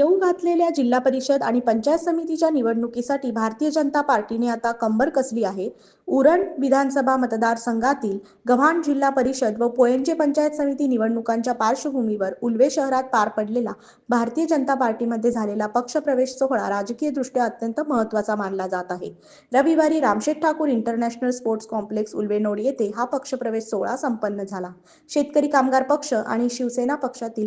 येऊ घातलेल्या जिल्हा परिषद आणि पंचायत समितीच्या निवडणुकीसाठी भारतीय जनता पार्टीने आता कंबर कसली आहे? उरण विधानसभा मतदारसंघातील गव्हाण जिल्हा परिषद व पोयंजे पंचायत समिती निवडणुकांच्या पार्श्वभूमीवर उल्वे शहरात पार पडलेला भारतीय जनता पार्टीमध्ये झालेला पक्षप्रवेश सोहळा राजकीयदृष्ट्या अत्यंत महत्त्वाचा मानला जात आहे. रविवारी Ramsheth Thakur international sports complex उल्वेनोड येथे हा पक्षप्रवेश सोहळा संपन्न झाला. शेतकरी कामगार पक्ष आणि शिवसेना पक्षातील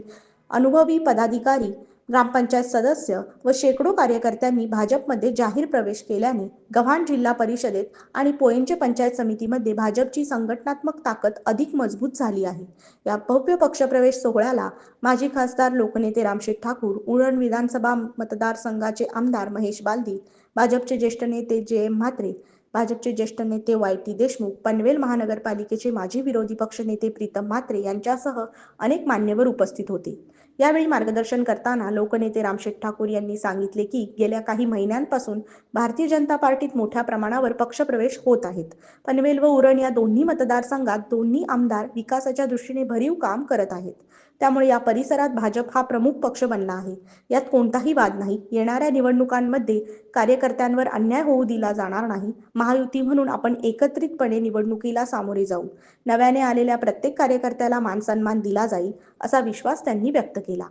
अनुभवी पदाधिकारी ग्रामपंचायत सदस्य व शेकडो कार्यकर्त्यांनी भाजपमध्ये जाहीर प्रवेश केल्याने गव्हाण जिल्हा परिषदेत आणि पोयंचे पंचायत समितीमध्ये भाजपची संघटनात्मक ताकद अधिक मजबूत झाली आहे. या भव्य पक्षप्रवेश सोहळ्याला माजी खासदार लोकनेते रामशेठ ठाकूर उरण विधानसभा मतदारसंघाचे आमदार महेश बालदी भाजपचे ज्येष्ठ नेते जे एम म्हात्रे भाजपचे ज्येष्ठ नेते वाय टी देशमुख पनवेल महानगरपालिकेचे माजी विरोधी पक्षनेते प्रीतम म्हात्रे यांच्यासह अनेक मान्यवर उपस्थित होते. यावेळी मार्गदर्शन करताना लोकनेते रामशेठ ठाकूर यांनी सांगितले की गेल्या काही महिन्यांपासून भारतीय जनता पार्टीत मोठ्या प्रमाणावर पक्षप्रवेश होत आहेत. पनवेल व उरण या दोन्ही मतदारसंघात दोन्ही आमदार विकासाच्या दृष्टीने भरीव काम करत आहेत. त्यामुळे या परिसरात भाजप हा प्रमुख पक्ष बनला आहे. यात कोणताही वाद नाही. येणाऱ्या निवडणुकांमध्ये कार्यकर्त्यांवर अन्याय होऊ दिला जाणार नाही. महायुती म्हणून आपण एकत्रितपणे निवडणुकीला सामोरे जाऊ. नव्याने आलेल्या प्रत्येक कार्यकर्त्याला मानसन्मान दिला जाईल असा विश्वास त्यांनी व्यक्त केला.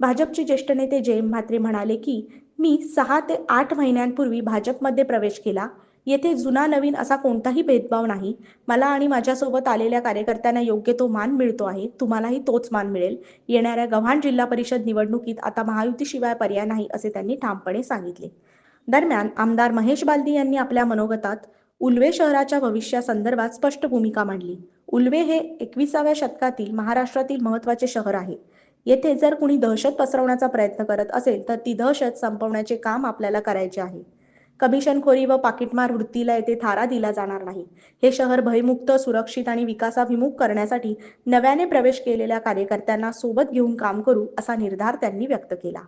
भाजपचे ज्येष्ठ नेते जयंत म्हात्रे म्हणाले की मी सहा ते आठ महिन्यांपूर्वी भाजपमध्ये प्रवेश केला. येथे जुना नवीन असा कोणताही भेदभाव नाही. मला आणि माझ्यासोबत आलेल्या कार्यकर्त्यांना योग्य तो मान मिळतो आहे. तुम्हालाही तोच मान मिळेल. येणाऱ्या गव्हाण जिल्हा परिषद निवडणुकीत आता महायुतीशिवाय पर्याय नाही असे त्यांनी ठामपणे सांगितले. दरम्यान आमदार महेश बालदी यांनी आपल्या मनोगतात उल्वे शहराच्या भविष्यासंदर्भात स्पष्ट भूमिका मांडली. उल्वे हे एकविसाव्या शतकातील महाराष्ट्रातील महत्त्वाचे शहर आहे. येथे जर कुणी दहशत पसरवण्याचा प्रयत्न करत असेल तर ती दहशत संपवण्याचे काम आपल्याला करायचे आहे. कमिशनखोरी व पाकिटमार वृत्तीला येथे थारा दिला जाणार नाही. हे शहर भयमुक्त सुरक्षित आणि विकासाभिमुख करण्यासाठी नव्याने प्रवेश केलेल्या कार्यकर्त्यांना सोबत घेऊन काम करू असा निर्धार त्यांनी व्यक्त केला.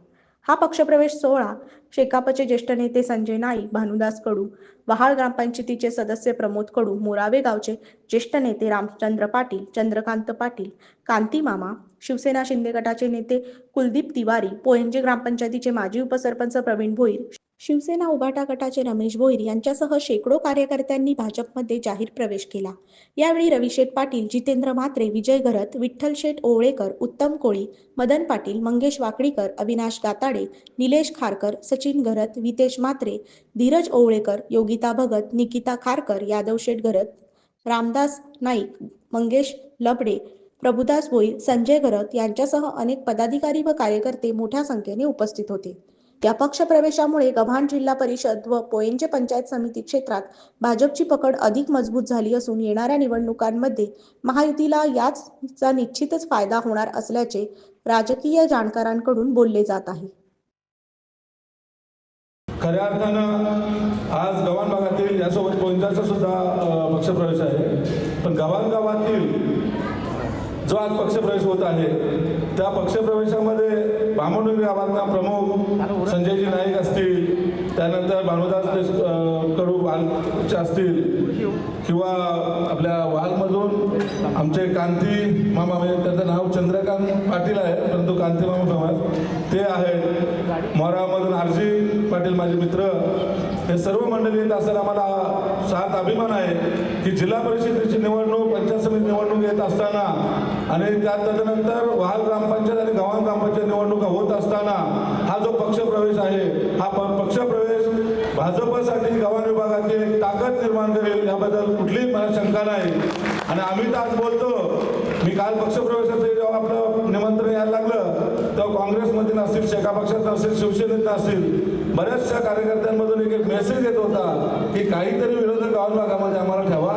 हा पक्षप्रवेश सोहळा शेकापचे ज्येष्ठ नेते संजय नाईक भानुदास कडू वहाळ ग्रामपंचायतीचे सदस्य प्रमोद कडू मोरावे गावचे ज्येष्ठ नेते रामचंद्र पाटील चंद्रकांत पाटील कांती मामा शिवसेना शिंदे गटाचे नेते कुलदीप तिवारी पोहेंजे ग्रामपंचायतीचे माजी उपसरपंच प्रवीण भोईर शिवसेना उभाटा गटाचे रमेश भोईर यांच्यासह शेकडो कार्यकर्त्यांनी भाजपमध्ये जाहीर प्रवेश केला. यावेळी रविशेठ पाटील जितेंद्र म्हात्रे विजय घरत विठ्ठल शेठ ओवळेकर उत्तम कोळी मदन पाटील मंगेश वाकडीकर अविनाश गाताडे निलेश खारकर सचिन घरत वितेश म्हात्रे धीरज ओवळेकर योगिता भगत निकिता खारकर यादव शेठ घरत रामदास नाईक मंगेश लबडे प्रभुदास भोईर संजय घरत यांच्यासह अनेक पदाधिकारी व कार्यकर्ते मोठ्या संख्येने उपस्थित होते. या पक्षप्रवेशामुळे गव्हाण जिल्हा परिषद व पोयंचे पंचायत समिती क्षेत्रात भाजपची पकड अधिक मजबूत झाली असून येणाऱ्या निवडणुकांमध्ये महायुतीला याचा निश्चितच फायदा होणार असल्याचे राजकीय जाणकारांकडून बोलले जात आहे. खऱ्या अर्थानं आज गव्हाण भागातील यासोबत कोणत्याचा सुद्धा पक्षप्रवेश आहे. पण गव्हाण गावातील जो आज पक्षप्रवेश होत आहे त्या पक्षप्रवेशामध्ये बामणुरी गावांना प्रमुख संजयजी नाईक असतील त्यानंतर भानुदास देश कडू असतील किंवा आपल्या वालमधून आमचे कांती मामा म्हणजे त्याचं नाव चंद्रकांत पाटील आहे परंतु कांती मामा समाज ते आहेत मोरामधून आरजी पाटील माझे मित्र. हे सर्व मंडळी येत असताना आम्हाला सात अभिमान आहे की जिल्हा परिषदेची निवडणूक पंचायत समिती निवडणूक येत असताना आणि त्या तदनंतर वहाल ग्रामपंचायत आणि गव्हाण ग्रामपंचायत निवडणुका होत असताना हा जो पक्षप्रवेश आहे हा प- पक्षप्रवेश भाजपसाठी गव्हाण विभागाची ताकद निर्माण करेल. याबद्दल कुठलीही मला शंका नाही. आणि आम्ही तर आज बोलतो मी काल पक्षप्रवेशाचं जेव्हा आपलं निमंत्रण यायला लागलं तेव्हा काँग्रेसमध्ये नसतील शेका पक्षात नसेल शिवसेनेत असतील बऱ्याचशा कार्यकर्त्यांमधून एक एक मेसेज येत होता की काहीतरी विरोधक गाव भागामध्ये आम्हाला ठेवा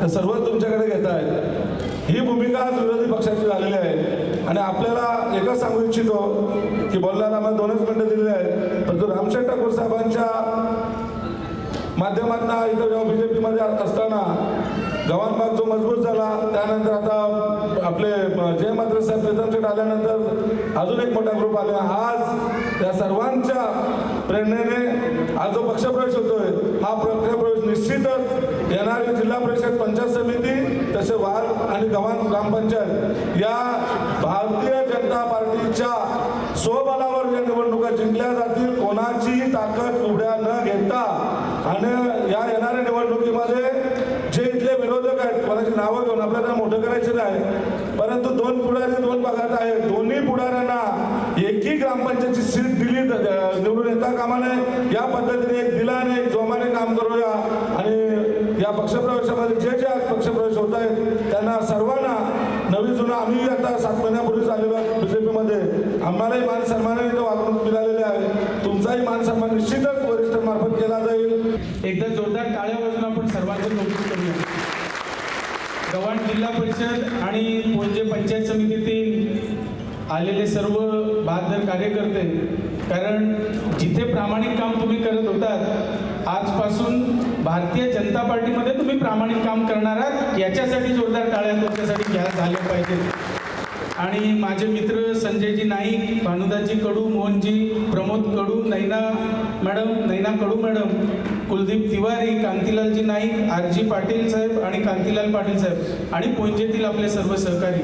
तर सर्वच तुमच्याकडे घेत आहेत. ही भूमिका आज विरोधी पक्षाची झालेली आहे. आणि आपल्याला एकच सांगू इच्छितो की बोलण्याला आम्हाला दोनच मिनटं दिलेली आहेत परंतु रामशेठ ठाकूर साहेबांच्या माध्यमातून इथं जेव्हा बी जे पीमध्ये असताना गव्हाण भाग जो मजबूत झाला त्यानंतर आता आपले जय मात्र साहेब प्रीतमशेठ आल्यानंतर अजून एक मोठा ग्रुप आले. आज या सर्वांच्या प्रेरणेने आज जो पक्षप्रवेश होतोय हा पक्षप्रवेश निश्चितच येणारी जिल्हा परिषद पंचायत समिती तसे वार आणि गव्हाण ग्रामपंचायत या भारतीय जनता पार्टीच्या स्वबलावर या निवडणुका जिंकल्या जातील कोणाची ताकद उड्या न घेता आणि या येणाऱ्या निवडणुकीमध्ये जे इथले विरोधक आहेत कोणाची नावं घेऊन आपल्याला मोठं करायचं नाही. परंतु दोन पुढारी दोन भागात आहे. दोन्ही पुढाऱ्यांना एकही ग्रामपंचायतची सीट दिली निवडून येता कामा नये. या पद्धतीने एक दिलाने एक जोमाने काम करूया. आणि या पक्षप्रवेशामध्ये जे जे आज पक्षप्रवेश होत आहेत त्यांना सर्वांना नवी जुनं आम्ही आता सात महिन्यापूर्वीच आलेलो आहे बीजेपीमध्ये. आम्हालाही मान सन्मानाने इथं वागणूक मिळालेली आहे. तुमचाही मान सन्मान निश्चितच वरिष्ठांमार्फत केला जाईल. एकदा जोरदार टाळ्या वाजून आपण सर्वांचं गव्हाण जिल्हा परिषद आणि पोंजे पंचायत समितीतील आलेले सर्व बहादर कार्यकर्ते कारण जिथे प्रामाणिक काम तुम्ही करत होतात आजपासून भारतीय जनता पार्टीमध्ये तुम्ही प्रामाणिक काम करणार आहात याच्यासाठी जोरदार टाळ्या तुमच्यासाठी घ्या झाल्या पाहिजेत. आणि माझे मित्र Sanjayji Naik भानुदाजी Kadu Mohanji Pramod Kadu Naina madam Naina Kadu madam Kuldeep Tiwari Kantilalji Naik R G Patil साहेब आणि कांतीलाल पाटील साहेब आणि पोंजेतील आपले सर्व सहकारी.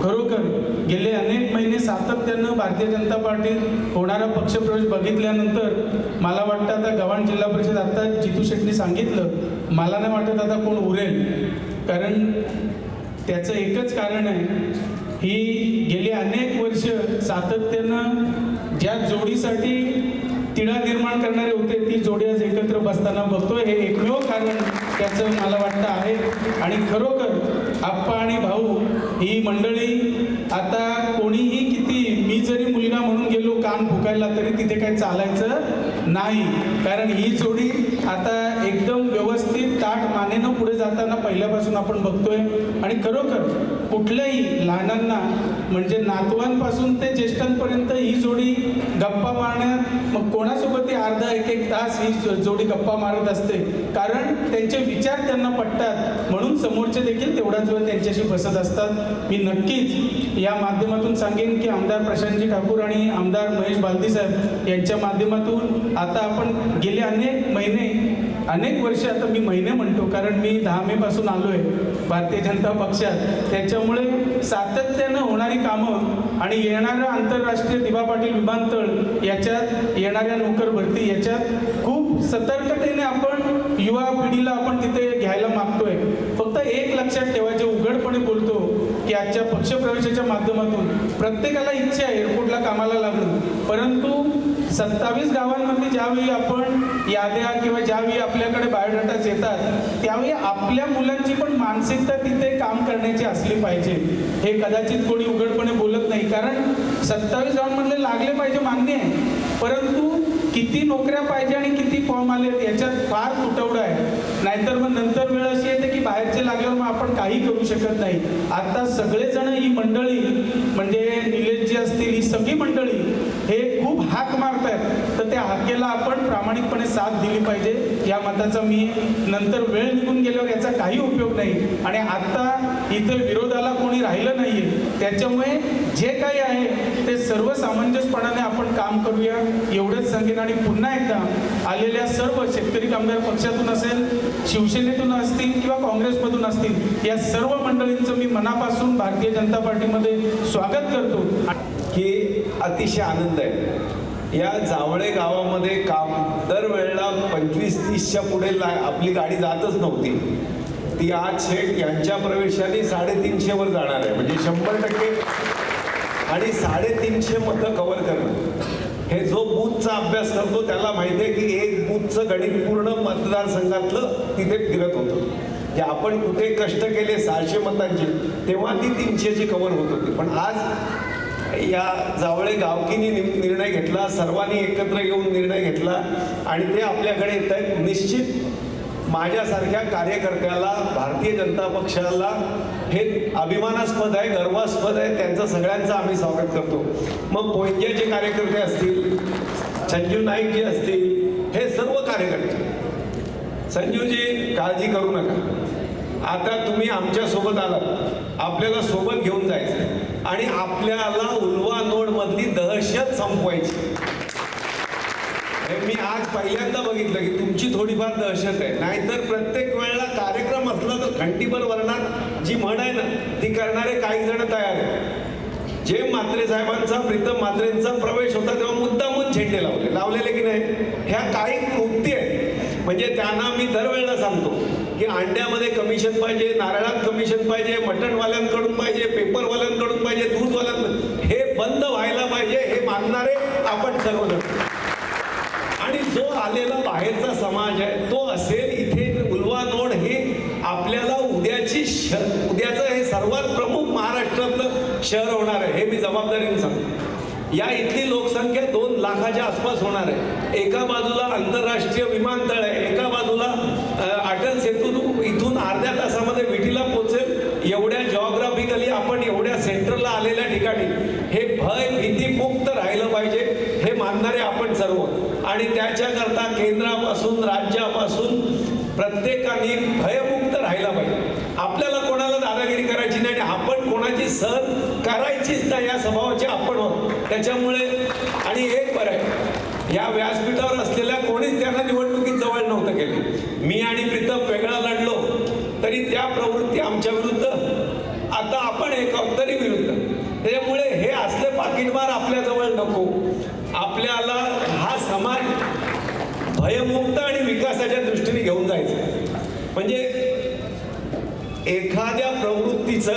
खरोखर गेले अनेक महिने सातत्यानं भारतीय जनता पार्टीत होणारा पक्षप्रवेश बघितल्यानंतर मला वाटतं आता गव्हाण जिल्हा परिषद आता जितू शेट्टी सांगितलं मला नाही वाटत आता कोण उरेल. कारण त्याचं एकच कारण आहे ही गेली अनेक वर्ष सातत्यानं ज्या जोडीसाठी तिढा निर्माण करणारे होते ती जोडी आज एकत्र बसताना बघतोय. हे एकमेव कारण त्याचं मला वाटतं आहे. आणि खरोखर आप्पा आणि भाऊ ही मंडळी आता कोणीही किती मी जरी मुलगा म्हणून गेलो कान फुकायला तरी तिथे काही चालायचं नाही. कारण ही जोडी आता एकदम व्यवस्थित ताट मानेनं पुढे जाताना पहिल्यापासून आपण बघतोय. आणि खरोखर कुठल्याही लहानांना म्हणजे नातवांपासून ते ज्येष्ठांपर्यंत ही जोडी गप्पा मारण्यात मग कोणासोबत ती अर्धा एक एक तास ही जोडी गप्पा मारत असते. कारण त्यांचे विचार त्यांना पटतात. म्हणून समोरचे देखील तेवढाच वेळ त्यांच्याशी बसत असतात. मी नक्कीच या माध्यमातून सांगेन की आमदार प्रशांतजी ठाकूर आणि आमदार महेश बालदी साहेब यांच्या माध्यमातून आता आपण गेले अनेक महिने अनेक वर्ष आता मी महिने म्हणतो. कारण मी दहा मेपासून आलोय भारतीय जनता पक्षात. त्याच्यामुळे सातत्यानं होणारी कामं आणि येणारं आंतरराष्ट्रीय दिवा पाटील विमानतळ याच्यात येणाऱ्या नोकर भरती याच्यात खूप सतर्कतेने आपण युवा पिढीला आपण तिथे घ्यायला मागतोय. फक्त एक लक्षात ठेवा जे उघडपणे बोलतो की आजच्या पक्षप्रवेशाच्या माध्यमातून प्रत्येकाला इच्छा आहे एअरपोर्टला कामाला लागणं. परंतु सत्तावीस गावांमध्ये ज्यावेळी आपण याद्या किंवा ज्यावेळी आपल्याकडे बायोडाटाच येतात त्यावेळी आपल्या मुलांची पण मानसिकता तिथे काम करण्याची असली पाहिजे. हे कदाचित कोणी उघडपणे बोलत नाही कारण सत्तावीस गावांमधले लागले पाहिजे मान्य आहे. परंतु किती नोकऱ्या पाहिजे आणि किती फॉर्म आले याच्यात फार तुटवडा आहे. नाहीतर मग नंतर वेळ अशी येते की बाहेरचे लागल्यावर मग आपण काही करू शकत नाही. आता सगळेजण ही मंडळी म्हणजे निलेशजी असतील ही सगळी मंडळी हे खूप हाक मारत आहेत तर त्या हाकेला आपण प्रामाणिकपणे साथ दिली पाहिजे. या मताचा मी नंतर वेळ निघून गेल्यावर याचा काही उपयोग नाही. आणि आत्ता इथे विरोधाला कोणी राहिलं नाहीये. त्याच्यामुळे जे काही आहे ते सर्व सामंजस्यपणाने आपण काम करूया. एवढंच सांगेन. आणि पुन्हा एकदा आलेल्या सर्व शेतकरी कामगार पक्षातून असेल शिवसेनेतून असतील किंवा काँग्रेसमधून असतील या सर्व मंडळींचं मी मनापासून भारतीय जनता पार्टीमध्ये स्वागत करतो. की अतिशय आनंद आहे. या जावळे गावामध्ये काम दरवेळेला पंचवीस तीसच्या पुढे ला आपली गाडी जातच नव्हती. ती आज शेठ यांच्या प्रवेशाने साडेतीनशेवर जाणार आहे. म्हणजे शंभर टक्के आणि साडेतीनशे मतं कव्हर करणं हे जो बूथचा अभ्यास करतो त्याला माहिती आहे की एक बूथचं गणित पूर्ण मतदारसंघातलं तिथे फिरत होतं. की आपण कुठे कष्ट केले सहाशे मतांची तेव्हा ती तीनशेची कव्हर होत होती. पण आज या जावळे गावकीनी नि- निर्णय घेतला सर्वांनी एकत्र येऊन निर्णय घेतला आणि ते आपल्याकडे येत आहेत. निश्चित माझ्यासारख्या कार्यकर्त्याला भारतीय जनता पक्षाला हे अभिमानास्पद आहे गर्वास्पद आहे. त्यांचं सगळ्यांचं आम्ही स्वागत करतो. मग पोंजेचे कार्यकर्ते असतील संजीव नाईक जे असतील हे सर्व कार्यकर्ते संजीवजी काळजी करू नका. आता तुम्ही आमच्यासोबत आलात. आपल्याला सोबत घेऊन जायचं आणि आपल्याला उलवा नोड मधली दहशत संपवायची. हे मी आज पहिल्यांदा बघितलं की तुमची थोडीफार दहशत आहे. नाहीतर प्रत्येक वेळेला कार्यक्रम असला तर घंटीभर वर्णात जी म्हण आहे ना ती करणारे काही जण तयार आहेत. जे मात्रे साहेबांचा प्रीतम मात्रेंचा प्रवेश होता तेव्हा मुद्दामून झेंडे लावले. लावलेले की नाही? ह्या काही कृती आहेत. म्हणजे त्यांना मी दरवेळेला सांगतो की अंड्यामध्ये कमिशन पाहिजे नारळात कमिशन पाहिजे मटणवाल्यांकडून पाहिजे पेपरवाल्यांकडून पाहिजे दूधवाल्यांकडून हे बंद व्हायला पाहिजे हे मानणारे आपण सर्वजण. आणि जो आलेला बाहेरचा समाज आहे तो असेल इथे उलवा नोड हे आपल्याला उद्याची श उद्याचं हे सर्वात प्रमुख महाराष्ट्रातलं शहर होणार आहे हे मी जबाबदारीने सांगतो. या इथली लोकसंख्या दोन लाखाच्या आसपास होणार आहे. एका बाजूला आंतरराष्ट्रीय विमानतळ आहे एका बाजूला अटल सेतू इथून अर्ध्या तासामध्ये विटीला पोचेल एवढ्या जॉग्राफिकली आपण एवढ्या सेंटरला आलेल्या ठिकाणी हे भय भीती मुक्त राहिलं पाहिजे हे मानणारे आपण सर्व. आणि त्याच्याकरता केंद्रापासून राज्यापासून प्रत्येकाने भयमुक्त राहिला पाहिजे. आपल्याला कोणाला दादागिरी करायची नाही आणि आपण कोणाची सहन करायचीच नाही या स्वभावाचे आपण आहोत. त्याच्यामुळे आणि एक बरं आहे या व्यासपीठावर असलेल्या कोणीच त्यांना निवडणुकीत जवळ नव्हतं केलं. मी आणि प्रीतम वेगळा लढलो तरी त्या प्रवृत्ती आमच्या विरुद्ध. आता आपण एक आहोत तरी विरुद्ध? त्याच्यामुळे हे असले पाकिटमार आपल्याजवळ नको. आपल्याला हा समाज भयमुक्त आणि विकासाच्या दृष्टीने घेऊन जायचं. म्हणजे एखाद्या प्रवृत्तीचं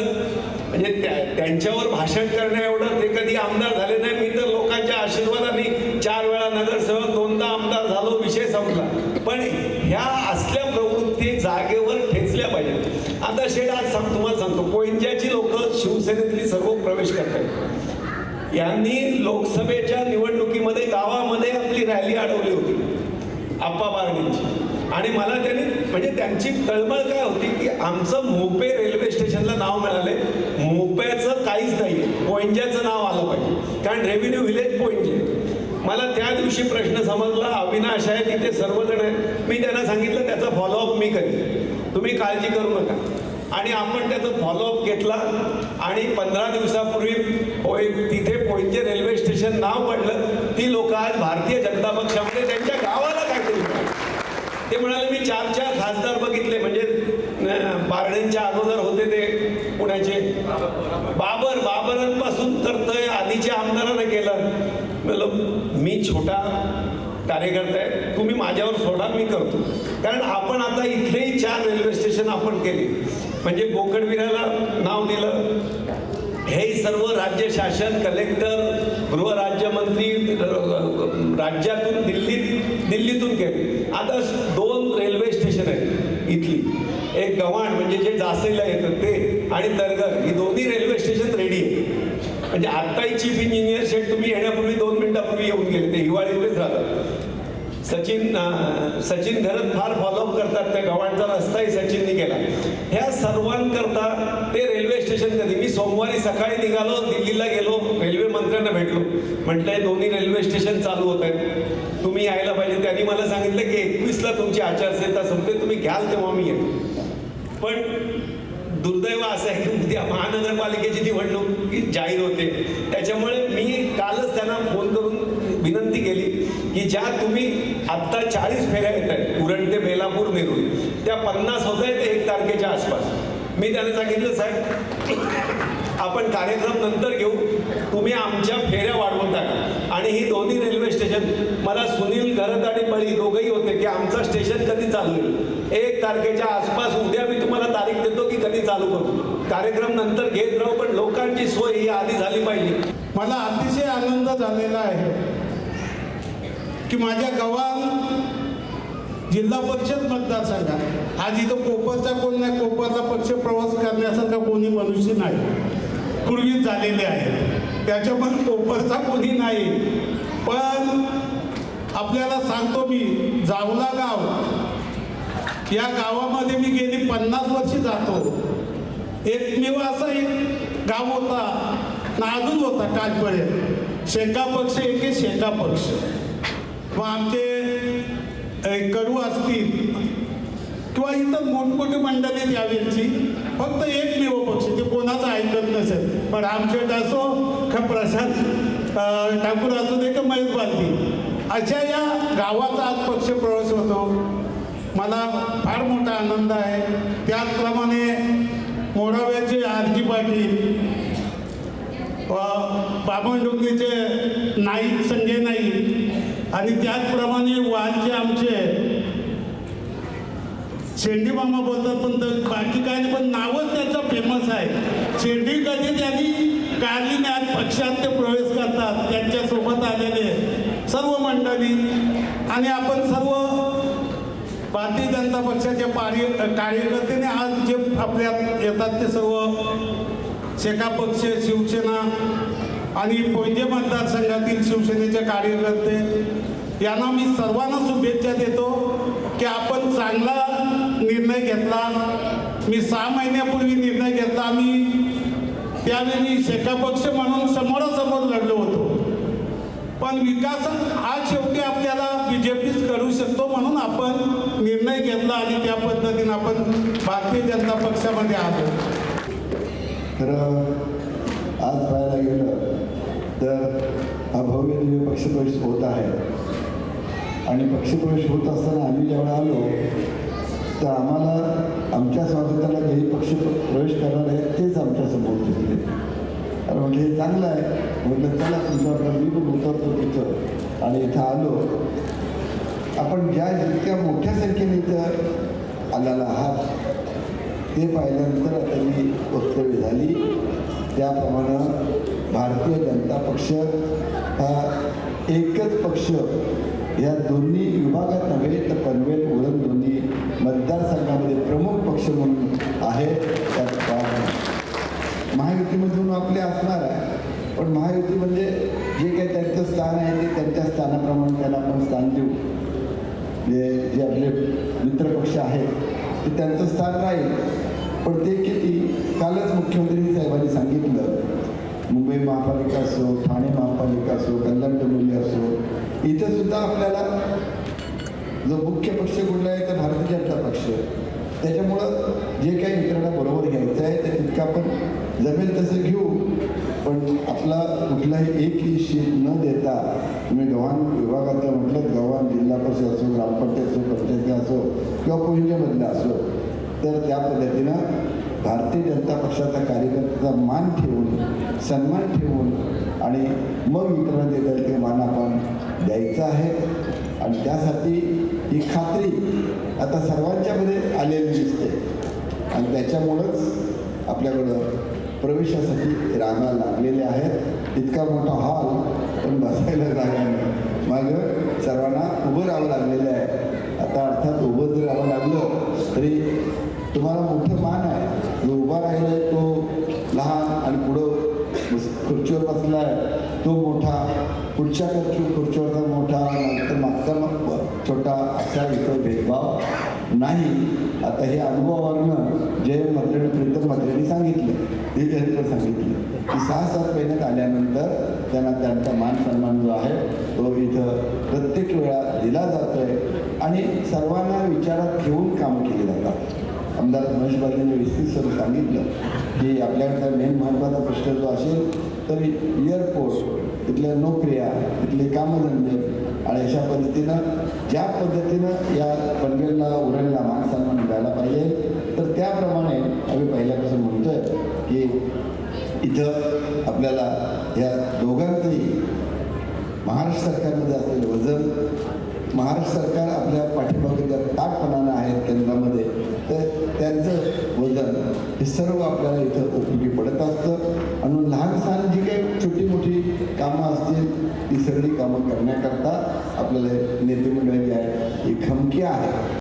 म्हणजे त्या त्यांच्यावर भाषण करण्या एवढं ते कधी आमदार झाले नाही मी तर लोकांच्या आशीर्वादाने चार वेळा नगरसेवक दोनदा आमदार झालो विषय संपला पण ह्या असल्या प्रवृत्ती जागेवर ठेचल्या पाहिजेत. आता शेड आज सांग तुम्हाला सांगतो पोईंच्याची लोक शिवसेनेतली सर्व प्रवेश करतात यांनी लोकसभेच्या निवडणुकीमध्ये गावामध्ये आपली रॅली अडवली होती आप्पा बारणींची आणि मला त्यांनी म्हणजे त्यांची तळमळ काय होती की आमचं मोपे रेल्वे स्टेशनला नाव मिळाले मोप्याचं काहीच नाही पोंज्याचं नाव आलं पाहिजे. कारण रेव्हेन्यू विलेज पोंजे मला त्या दिवशी प्रश्न समजला अविनाश आहे तिथे सर्वजण आहेत. मी त्यांना सांगितलं त्याचा फॉलोअप मी करेन. तुम्ही काळजी करू नका. आणि आपण त्याचा फॉलोअप घेतला आणि पंधरा दिवसापूर्वी पोय तिथे पोईंचे रेल्वे स्टेशन नाव पडलं. ती लोक आज भारतीय जनता पक्षामध्ये त्यांच्या गावाला काहीतरी ते म्हणाले मी चार चार खासदार बघितले. म्हणजे अं, अगोदर होते ते पुण्याचे. बाबर बाबरांपासून तर ते आधीच्या आमदारानं केलं. मतलब मी छोटा कार्यकर्ता आहे तुम्ही माझ्यावर सोडा मी करतो. कारण आपण आता इथलेही चार रेल्वे स्टेशन आपण केले. म्हणजे बोकडविराला नाव दिलं. हे सर्व राज्य शासन कलेक्टर गृहराज्यमंत्री राज्यातून दिल्लीत दिल्लीतून केले. आता दोन रेल्वे स्टेशन आहेत इथली. एक गव्हाण म्हणजे जे जासेला येतं ते आणि दरगर ही दोन्ही रेल्वे स्टेशन रेडी आहे म्हणजे आत्ताही चीफ इंजिनियर शेठ तुम्ही येण्यापूर्वी दोन मिनिटापूर्वी येऊन गेले ते हिवाळीतच राहतात. सचिन सचिन घरत फार फॉलोअप करतात त्या गव्हाणचा रस्ताही सचिनने केला. ह्या सर्वांकरता ते रेल्वे स्टेशन कधी मी सोमवारी सकाळी निघालो दिल्लीला गेलो रेल्वे मंत्र्यांना भेटलो. म्हटलं हे दोन्ही रेल्वे स्टेशन चालू होत आहेत. तुम्ही यायला पाहिजे. त्यांनी मला सांगितलं की एकवीसला तुमची आचारसंहिता संपते तुम्ही घ्याल तेव्हा मी येतो. पण दुर्दैव असं आहे की उद्या महानगरपालिकेची निवडणूक जाहीर होते. त्याच्यामुळे मी कालच त्यांना फोन करून विनंती केली की ज्या तुम्ही आत्ता चाळीस फेऱ्या येत आहेत उरण ते बेलापूर नेरून त्या पन्नास होत आहेत एक तारखेच्या आसपास. मी त्यांना सांगितलं साहेब आपण कार्यक्रम नंतर घेऊ. तुम्ही आमच्या फेऱ्या वाढवून टाका. आणि ही दोन्ही रेल्वे स्टेशन मला सुनील घरत आणि बळी दोघंही होते की आमचं स्टेशन कधी चालू होईल? एक तारखेच्या आसपास उद्या मी तुम्हाला तारीख देतो की कधी चालू करू. कार्यक्रम नंतर घेत राहू पण लोकांची सोय ही आधी झाली पाहिजे. मला अतिशय आनंद झालेला आहे की माझ्या गावात जिल्हा परिषद मतदारसंघात आज इथं कोपरचा कोण नाही कोपरचा पक्ष प्रवास करण्यासारखा कोणी मनुष्य नाही. पूर्वीच झालेले आहे त्याच्यामुळे कोपरचा कोणी नाही. पण आपल्याला सांगतो मी जावला गाव. या गावामध्ये मी गेली पन्नास वर्ष जातो. एकमेव असा एक गाव होता. ना अजून होता कालपर्यंत शेका पक्ष एके शेका पक्ष. व आमचे कडू असतील किंवा इतर मोठमोठी मंडळी त्यावेळची फक्त एकमेव पक्ष. ते कोणाचं ऐकत नसेल. पण आमचे असो का प्रसाद ठाकूर असू दे का महेश बालदी अशा या गावाचा आज पक्ष प्रवेश होतो. मला फार मोठा आनंद आहे. त्याचप्रमाणे मोडाव्याचे आरजी पाटील व बामणडोंगरीचे नाईक संजय नाईक आणि त्याचप्रमाणे वालचे आमचे शेंडी मामा बोलतात पण तर बाकी काय नाही पण नावच त्याचं फेमस आहे. शेंडी कधी त्यांनी काढली पक्षात ते प्रवेश करतात त्यांच्यासोबत आलेले सर्व मंडळी. आणि आपण सर्व भारतीय जनता पक्षाच्या पारी कार्यकर्त्याने आज जे आपल्यात येतात ते सर्व शेका पक्ष शिवसेना आणि पोंजे मतदारसंघातील शिवसेनेचे कार्यकर्ते यांना मी सर्वांना शुभेच्छा देतो की आपण चांगला निर्णय घेतला. मी सहा महिन्यापूर्वी निर्णय घेतला. आम्ही त्यावेळी मी पक्ष म्हणून समोरासमोर लढलो होतो. पण विकास हा शेवटी आपल्याला बी जे पीच करू शकतो म्हणून आपण निर्णय घेतला आणि त्या पद्धतीनं आपण भारतीय जनता पक्षामध्ये आलो तर आज पाहायला गेलं तर हा भव्य दिव्य पक्षप्रवेश होत आहे. आणि पक्षप्रवेश होत असताना आम्ही जेव्हा आलो तर आम्हाला आमच्या स्वागताला जे पक्ष प्रवेश करणार आहे आणि म्हटलं म्हणजे हे चांगलं आहे. म्हटलं चला तुमच्याबरोबर मी पण उतरतो तिथं. आणि इथं आलो. आपण ज्या जितक्या मोठ्या संख्येने इथं आलेला आहात ते पाहिल्यानंतर आता ही वक्तव्य झाली. त्याप्रमाणे भारतीय जनता पक्ष हा एकच पक्ष. या दोन्ही विभागात नव्हे तर पनवेल उरण दोन्ही मतदारसंघामध्ये प्रमुख पक्ष म्हणून आहे. म्हणून आपले असणार आहे. पण महायुती म्हणजे जे काही त्यांचं स्थान आहे ते त्यांच्या स्थानाप्रमाणे त्यांना आपण स्थान देऊ. जे जे आपले मित्रपक्ष आहेत ते त्यांचं स्थान राहील. पण ते किती कालच मुख्यमंत्री साहेबांनी सांगितलं मुंबई महापालिका असो ठाणे महापालिका असो कल्याण डोंबिवली असो इथं सुद्धा आपल्याला जो मुख्य पक्ष कुठला आहे तर भारतीय जनता पक्ष त्याच्यामुळं जे काही मित्रांना बरोबर घ्यायचं आहे ते तितकं आपण जमेल तसं घेऊ. पण आपला कुठलाही एक शीट न देता तुम्ही गव्हाण विभागाचं म्हटलं गव्हाण जिल्हा परिषद असो ग्रामपंचायत असो पंचायती असो किंवा पोहिंजेमधलं असो तर त्या पद्धतीनं भारतीय जनता पक्षाचा कार्यकर्त्याचा मान ठेवून सन्मान ठेवून आणि मग मित्रांना देता ते मान आपण द्यायचं आहे. आणि त्यासाठी ही खात्री आता सर्वांच्यामध्ये आलेली दिसते. आणि त्याच्यामुळंच आपल्याकडं प्रवेशासाठी रांगा लागलेल्या आहेत. इतका मोठा हॉल पण बसायला जागा नाही. मागं सर्वांना उभं राहावं लागलेलं आहे. आता अर्थात उभं जर राहावं लागलं तरी तुम्हाला मोठं मान आहे. जो उभा राहिला आहे तो लहान आणि पुढं खुर्चीवर बसला आहे तो मोठा पुढच्या खुर्ची खुर्चीवरचा मोठा नंतर मागचा मग छोटा असा इथं भेदभाव नाही. आता हे अनुभवावरनं जे मंत्र्यांनी प्रीतम मंत्र्यांनी सांगितलं ते त्यांनी सांगितलं. की सहा सात महिन्यात आल्यानंतर त्यांना त्यांचा मान सन्मान जो आहे तो इथं प्रत्येक वेळा दिला जातोय आणि सर्वांना विचारात घेऊन कामं केली जातात. आमदार महेश बालेंनी विस्तृत सर सांगितलं की आपल्याकडचा मेन महत्त्वाचा प्रश्न जो असेल तर एअरपोर्ट इथल्या नोकऱ्या इथले कामधंदे आणि अशा पद्धतीनं ज्या पद्धतीनं या पनवेलला उरणला मान सन्मान मिळायला पाहिजे. तर त्याप्रमाणे आम्ही पहिल्यापासून म्हणतोय की इथं आपल्याला या दोघांचंही महाराष्ट्र सरकारमध्ये असलेलं वजन महाराष्ट्र सरकार आपल्या पाठीमागे ज्या ताटपणानं आहेत केंद्रामध्ये तर त्यांचं वजन हे सर्व आपल्याला इथं उपयोगी पडत असतं. आणि लहान सहान जी काही छोटी मोठी कामं असतील ती सगळी कामं करण्याकरता आपल्याला नेतेमंडळ जे आहे ही खमकी आहे.